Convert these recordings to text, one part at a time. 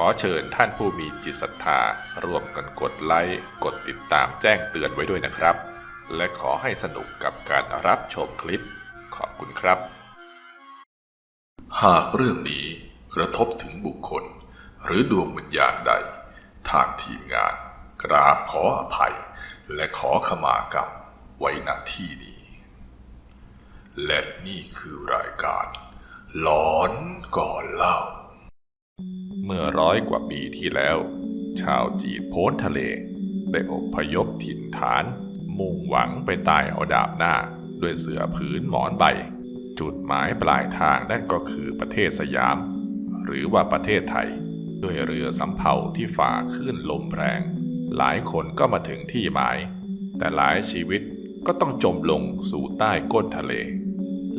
ขอเชิญท่านผู้มีจิตศรัทธาร่วมกันกดไลค์กดติดตามแจ้งเตือนไว้ด้วยนะครับ และขอให้สนุกกับการรับชมคลิป ขอบคุณครับ หากเรื่องนี้กระทบถึงบุคคล หรือดวงวิญญาณใด ทางทีมงาน กราบขออภัย และขอขมากรรมไว้ณที่นี้ และนี่คือรายการหลอนก่อนเล่า เมื่อร้อยกว่าปีที่แล้ว ชาวจีนโพ้นทะเล ได้อพยพถิ่นฐาน มุ่งหวังไปตายเอาดาบหน้า ด้วยเสือผืนหมอนใบ จุดหมายปลายทางนั่นก็คือประเทศสยาม หรือว่าประเทศไทย ด้วยเรือสำเภาที่ฝ่าคลื่นลมแรง หลายคนก็มาถึงที่หมาย แต่หลายชีวิตก็ต้องจมลงสู่ใต้ก้นทะเล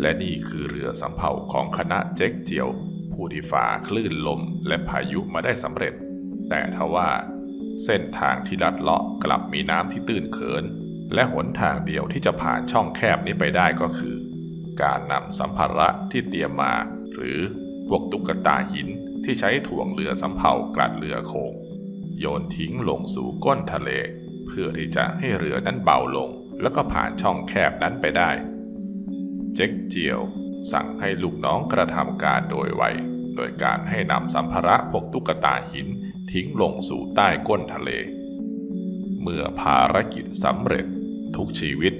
และนี่คือเรือสำเภาของคณะเจ๊กเจียว ผู้ที่ฝ่าคลื่นลมและพายุมาได้สำเร็จ แต่ทว่าเส้นทางที่ลัดเลาะกลับมีน้ำที่ตื้นเขิน และหนทางเดียวที่จะผ่านช่องแคบนี้ไปได้ก็คือ การนำสัมภาระที่เตรียมมา หรือพวกตุ๊กตาหินที่ใช้ถ่วงเรือสำเภากลัดเรือโคงโยนทิ้งลงสู่ก้นทะเล เพื่อที่จะให้เรือนั้นเบาลง แล้วก็ผ่านช่องแคบนั้นไปได้ เจ๊กเจียว สั่งให้ลูกน้องกระทำการโดยไว โดยการให้นำสัมภาระพวกตุ๊กตาหินทิ้งลงสู่ใต้ก้นทะเล เมื่อภารกิจสำเร็จทุกชีวิต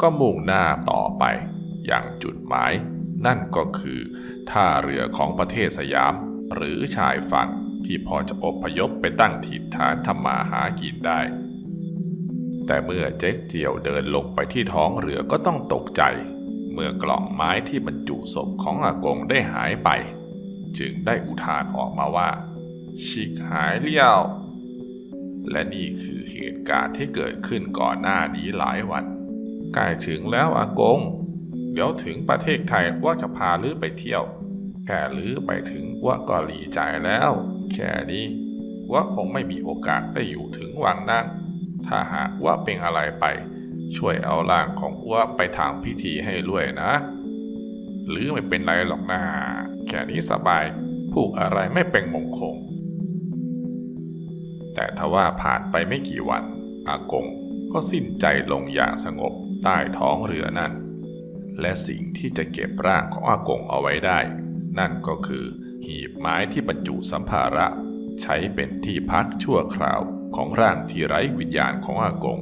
ก็มุ่งหน้าต่อไปอย่างจุดหมาย นั่นก็คือท่าเรือของประเทศสยาม หรือชายฝั่งที่พอจะอบพยพไปตั้งถิ่นฐานทำมาหากินได้ แต่เมื่อเจ๊กเจียวเดินลงไปที่ท้องเรือก็ต้องตกใจ เมื่อกล่องไม้ที่บรรจุศพของอากงได้หายไป จึงได้อุทานออกมาว่า ชิกหายเลี้ยว และนี่คือเหตุการณ์ที่เกิดขึ้นก่อนหน้านี้หลายวัน ใกล้ถึงแล้วอากง เดี๋ยวถึงประเทศไทยว่าจะพาลือไปเที่ยว แค่ลือไปถึงว่าก็ดีใจแล้ว แค่นี้ว่าคงไม่มีโอกาสได้อยู่ถึงวังนั้นถ้าหากว่าเป็นอะไรไป ช่วยเอาร่างของอ้วไปทางพิธีให้ด้วยนะ หรือไม่เป็นไรหรอกนะแค่นี้สบายผูกอะไรไม่เป็นมงคล แต่ทว่าผ่านไปไม่กี่วัน อากงก็สิ้นใจลงอย่างสงบใต้ท้องเรือนั่น และสิ่งที่จะเก็บร่างของอากงเอาไว้ได้ นั่นก็คือหีบไม้ที่บรรจุสัมภาระ ใช้เป็นที่พักชั่วคราวของร่างที่ไร้วิญญาณของอากง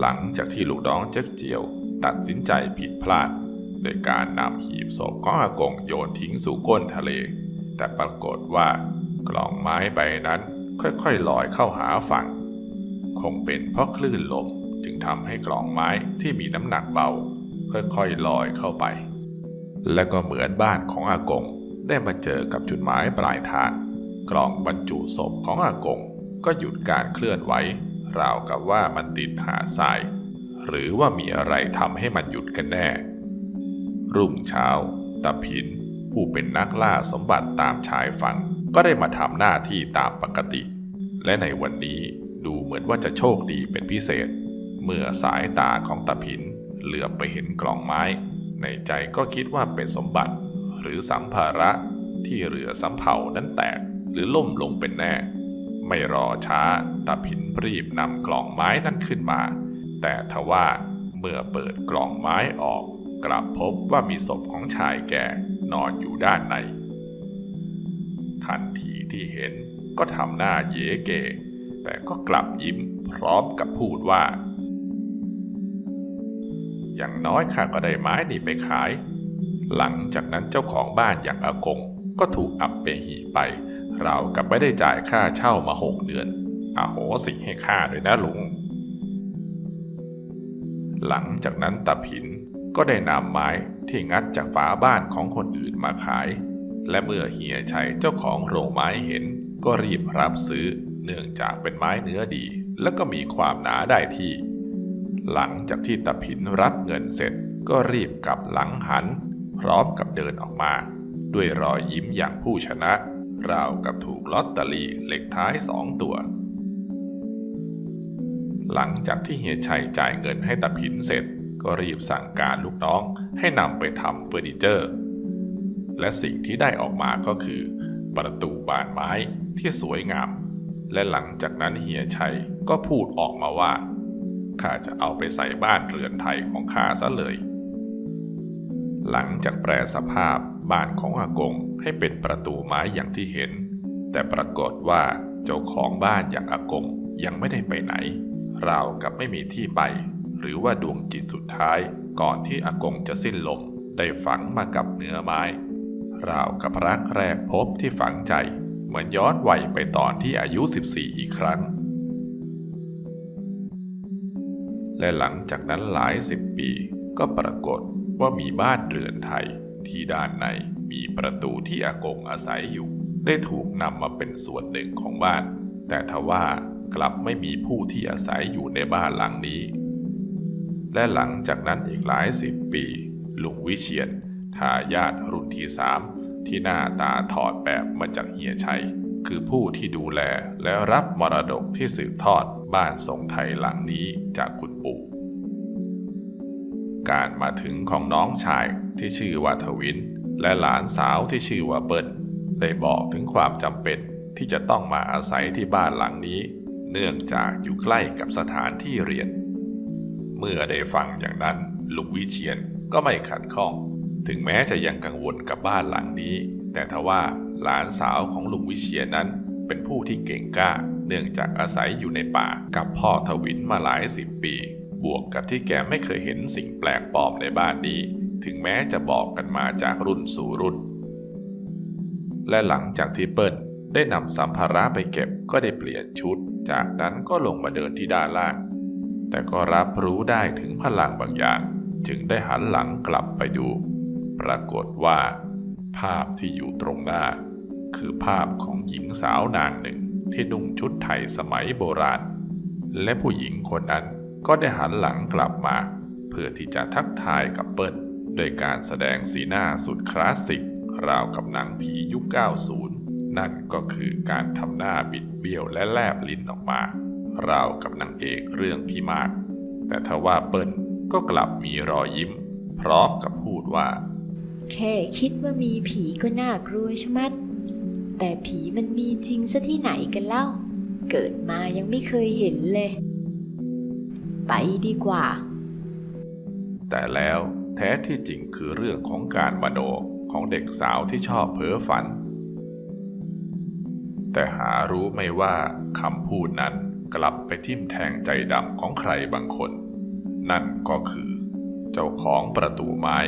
หลังจากที่ลูกน้องเจ๊กเจียว ตัดสินใจผิดพลาด โดยการนำหีบศพของอากงโยนทิ้งสู่ก้นทะเล แต่ปรากฏว่ากล่องไม้ใบนั้นค่อยๆลอยเข้าหาฝั่ง คงเป็นเพราะคลื่นลมจึงทำให้กล่องไม้ที่มีน้ำหนักเบา ค่อยๆลอยเข้าไป และก็เหมือนบ้านของอากงได้มาเจอกับจุดหมายปลายทางกล่องบรรจุศพของอากงก็หยุดการเคลื่อนไหว ราวกับว่ามันติดหาทราย หรือว่ามีอะไรทำให้มันหยุดกันแน่ รุ่งเช้าตาผิน ผู้เป็นนักล่าสมบัติตามชายฝั่งก็ได้มาทำหน้าที่ตามปกติ และในวันนี้ดูเหมือนว่าจะโชคดีเป็นพิเศษ เมื่อสายตาของตาผินเหลือบไปเห็นกล่องไม้ ในใจก็คิดว่าเป็นสมบัติ หรือสัมภาระที่เรือสำเภานั้นแตกหรือล่มลงเป็นแน่ ไม่รอช้าตาผินรีบนำกล่องไม้นั้นขึ้นมา แต่ทว่าเมื่อเปิดกล่องไม้ออก กลับพบว่ามีศพของชายแก่นอนอยู่ด้านใน ทันทีที่เห็นก็ทำหน้าเยเก แต่ก็กลับยิ้มพร้อมกับพูดว่า อย่างน้อยข้าก็ได้ไม้นี่ไปขาย หลังจากนั้นเจ้าของบ้านอย่างอากงก็ถูกอับเปหีไป เรากับไม่ได้จ่ายค่าเช่ามาหกเดือนอาโหสิให้ข้าด้วยนะลุง หลังจากนั้นตาผินก็ได้นำไม้ที่งัดจากฝาบ้านของคนอื่นมาขาย และเมื่อเฮียชัยเจ้าของโรงไม้เห็น ก็รีบรับซื้อเนื่องจากเป็นไม้เนื้อดี และก็มีความหนาได้ที่ หลังจากที่ตาผินรับเงินเสร็จก็รีบกลับหลังหัน พร้อมกับเดินออกมา ด้วยรอยยิ้มอย่างผู้ชนะ ราวกับถูกลอตเตอรี่เลขท้ายสองตัว หลังจากที่เฮียชัยจ่ายเงินให้ตาผินเสร็จก็รีบสั่งการลูกน้องให้นำไปทำเฟอร์นิเจอร์ และสิ่งที่ได้ออกมาก็คือ ประตูบานไม้ที่สวยงาม และหลังจากนั้นเฮียชัยก็พูดออกมาว่าข้าจะเอาไปใส่บ้านเรือนไทยของข้าซะเลย หลังจากแปลสภาพ บ้านของอากงให้เป็นประตูไม้อย่างที่เห็น แต่ปรากฏว่าเจ้าของบ้านอย่างอากงยังไม่ได้ไปไหน ราวกับไม่มีที่ไป หรือว่าดวงจิตสุดท้ายก่อนที่อากงจะสิ้นลมได้ฝังมากับเนื้อไม้ ราวกับรักแรกพบที่ฝังใจ เหมือนย้อนวัยไปตอนที่อายุ 14 อีกครั้ง และหลังจากนั้นหลายสิบปีก็ปรากฏว่ามีบ้านเรือนไทย ที่ด้านในมีประตูที่อากงอาศัยอยู่ ได้ถูกนำมาเป็นส่วนหนึ่งของบ้าน แต่ทว่ากลับไม่มีผู้ที่อาศัยอยู่ในบ้านหลังนี้ และหลังจากนั้นอีกหลายสิบปี ลุงวิเชียนทายาทรุ่นที่สามที่หน้าตาถอดแบบมาจากเฮียชัย คือผู้ที่ดูแลและรับมรดกที่สืบทอดบ้านทรงไทยหลังนี้จากคุณปู่ การมาถึงของน้องชายที่ชื่อว่าทวิน และหลานสาวที่ชื่อว่าเปิ้ลได้บอกถึงความจำเป็นที่จะต้องมาอาศัยที่บ้านหลังนี้ เนื่องจากอยู่ใกล้กับสถานที่เรียน เมื่อได้ฟังอย่างนั้นลุงวิเชียนก็ไม่ขัดข้อง ถึงแม้จะยังกังวลกับบ้านหลังนี้ แต่ทว่าหลานสาวของลุงวิเชียนนั้น เป็นผู้ที่เก่งกล้า เนื่องจากอาศัยอยู่ในป่ากับพ่อทวินมาหลายสิบปี บวกกับที่แกไม่เคยเห็นสิ่งแปลกปลอมในบ้านนี้ ถึงแม้จะบอกกันมาจากรุ่นสู่รุ่น และหลังจากที่เปิ้ลได้นำสัมภาระไปเก็บก็ได้เปลี่ยนชุด จากนั้นก็ลงมาเดินที่ด้านล่าง แต่ก็รับรู้ได้ถึงพลังบางอย่าง จึงได้หันหลังกลับไปดู ปรากฏว่า ภาพที่อยู่ตรงหน้า คือภาพของหญิงสาวนางหนึ่งที่นุ่งชุดไทยสมัยโบราณ และผู้หญิงคนนั้น ก็ได้หันหลังกลับมา เพื่อที่จะทักทายกับเปิ้ลโดยการแสดงสีหน้าสุดคลาสสิก ราวกับหนังผียุค 90 นั่นก็คือการทำหน้าบิดเบี้ยวและแลบลิ้นออกมา ราวกับนางเอกเรื่องพิมานแต่ทว่าเปิ้ลก็กลับมีรอยยิ้ม พร้อมกับพูดว่า แค่คิดว่ามีผีก็น่ากลัวชะมัด แต่ผีมันมีจริงซะที่ไหนกันเล่า เกิดมายังไม่เคยเห็นเลย ไปดีกว่า แต่แล้วแท้ที่จริงคือเรื่องของการมโนของเด็กสาวที่ชอบเพ้อฝัน แต่หารู้ไม่ว่าคำพูดนั้นกลับไปทิ่มแทงใจดำของใครบางคน นั่นก็คือ เจ้าของประตูไม้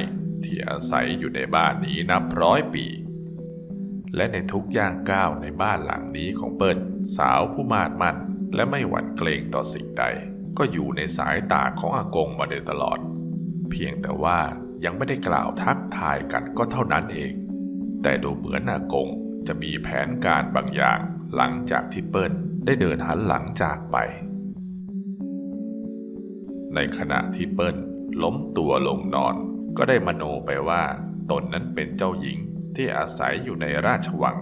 ที่อาศัยอยู่ในบ้านนี้นับร้อยปี และในทุกย่างก้าวในบ้านหลังนี้ของเปิ้ลสาวผู้มาดมั่นและไม่หวั่นเกรงต่อสิ่งใด ก็อยู่ในสายตาของอากงมาโดยตลอด เพียงแต่ว่ายังไม่ได้กล่าวทักทายกันก็เท่านั้นเอง แต่ดูเหมือนอากงจะมีแผนการบางอย่างหลังจากที่เปิ้ลได้เดินหันหลังจากไป ในขณะที่เปิ้ลล้มตัวลงนอนก็ได้มโนไปว่าตนนั้นเป็นเจ้าหญิงที่อาศัยอยู่ในราชวัง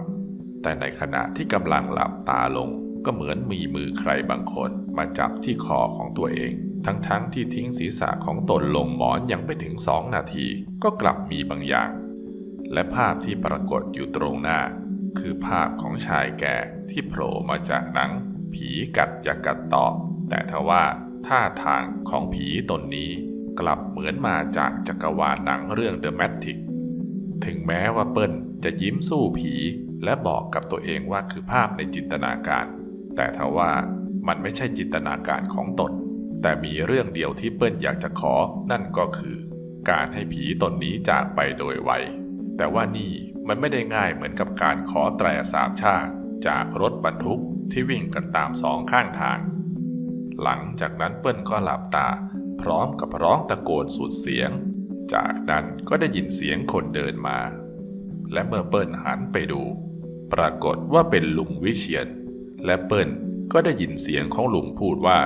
แต่ในขณะที่กำลังหลับตาลงก็เหมือนมีมือใครบางคน มาจับที่คอของตัวเอง ทั้งๆทที่ทิ้งศีรษะของตนลงหมอนยังไม่ถึงสองนาที ก็กลับมีบางอย่าง และภาพที่ปรากฏอยู่ตรงหน้า คือภาพของชายแก่ที่โผล่มาจากหนัง ผีกัดอยากัดตอบ แต่ทว่าท่าทางของผีตนนี้ กลับเหมือนมาจากจักรวาลหนังเรื่อง The Matrix ถึงแม้ว่าเปิ้ลจะยิ้มสู้ผีและบอกกับตัวเองว่าคือภาพในจินตนาการ แต่ทว่า มันไม่ใช่จินตนาการของตน แต่มีเรื่องเดียวที่เปิ้ลอยากจะขอ นั่นก็คือ การให้ผีตนนี้จากไปโดยไว แต่ว่านี่มันไม่ได้ง่ายเหมือนกับการขอแตรสามชาติ จากรถบรรทุกที่วิ่งกันตามสองข้างทาง หลังจากนั้นเปิ้ลก็หลับตา พร้อมกับร้องตะโกนสุดเสียง จากนั้นก็ได้ยินเสียงคนเดินมา และเมื่อเปิ้ลหันไปดู ปรากฏว่าเป็นลุงวิเชียนและเปิ้ล ก็ได้ยินเสียงของลุงพูดว่า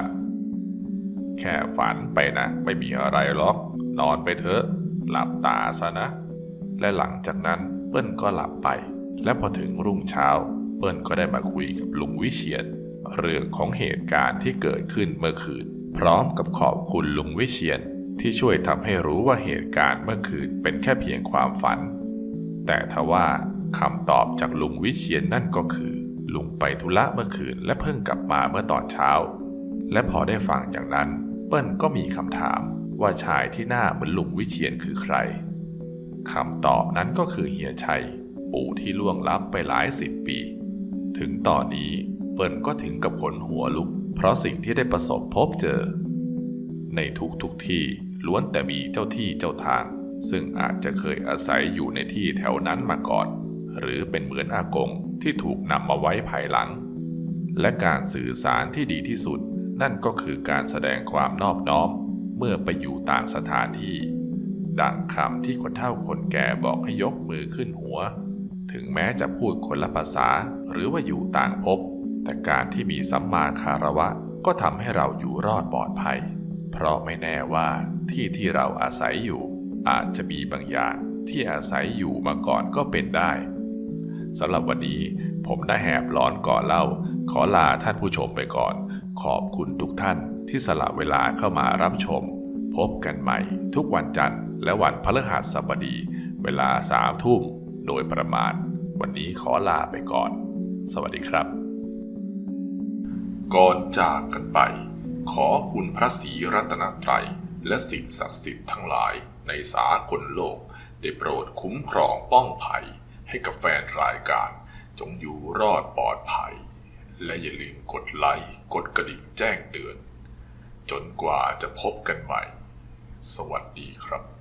แค่ฝันไปนะ ไม่มีอะไรหรอก นอนไปเถอะ หลับตาซะนะ และหลังจากนั้นเปิ้ลก็หลับไป และพอถึงรุ่งเช้า เปิ้ลก็ได้มาคุยกับลุงวิเชียนเรื่องของเหตุการณ์ที่เกิดขึ้นเมื่อคืน พร้อมกับขอบคุณลุงวิเชียนที่ช่วยทำให้รู้ว่าเหตุการณ์เมื่อคืนเป็นแค่เพียงความฝันแแต่ทว่าคำตอบจากลุงวิเชียนนั่นก็คือ ลุงไปธุระเมื่อคืนและเพิ่งกลับมาเมื่อตอนเช้า และพอได้ฟังอย่างนั้น เปิ้ลก็มีคำถามว่าชายที่หน้าเหมือนลุงวิเชียนคือใครคำตอบนั้นก็คือเฮียชัย ปู่ที่ล่วงลับไปหลายสิบปี ถึงตอนนี้เปิ้ลก็ถึงกับขนหัวลุก เพราะสิ่งที่ได้ประสบพบเจอ ในทุกทุกที่ล้วนแต่มีเจ้าที่เจ้าทาง ซึ่งอาจจะเคยอาศัยอยู่ในที่แถวนั้นมาก่อน หรือเป็นเหมือนอากง ที่ถูกนำมาไว้ภายหลัง และการสื่อสารที่ดีที่สุด นั่นก็คือการแสดงความนอบน้อม เมื่อไปอยู่ต่างสถานที่ ดังคำที่คนเฒ่าคนแก่บอกให้ยกมือขึ้นหัว ถึงแม้จะพูดคนละภาษาหรือว่าอยู่ต่างภพแต่การที่มีสัมมาคารวะก็ทำให้เราอยู่รอดปลอดภัย เพราะไม่แน่ว่าที่ที่เราอาศัยอยู่ อาจจะมีบางอย่างที่อาศัยอยู่มาก่อนก็เป็นได้ สำหรับวันนี้ผมได้แหบร้อนก่อนเล่า ขอลาท่านผู้ชมไปก่อน ขอบคุณทุกท่านที่สละเวลาเข้ามารับชม พบกันใหม่ ทุกวันจันทร์และวันพฤหัสบดี เวลาสามทุ่มโดยประมาณ วันนี้ขอลาไปก่อน สวัสดีครับ ก่อนจากกันไป ขอคุณพระศรีรัตนตรัย และสิ่งศักดิ์สิทธิ์ทั้งหลายในสากลโลก ได้โปรดคุ้มครองป้องภัย ให้กับแฟนรายการ จงอยู่รอดปลอดภัย และอย่าลืมกดไลค์กดกระดิ่งแจ้งเตือน จนกว่าจะพบกันใหม่ สวัสดีครับ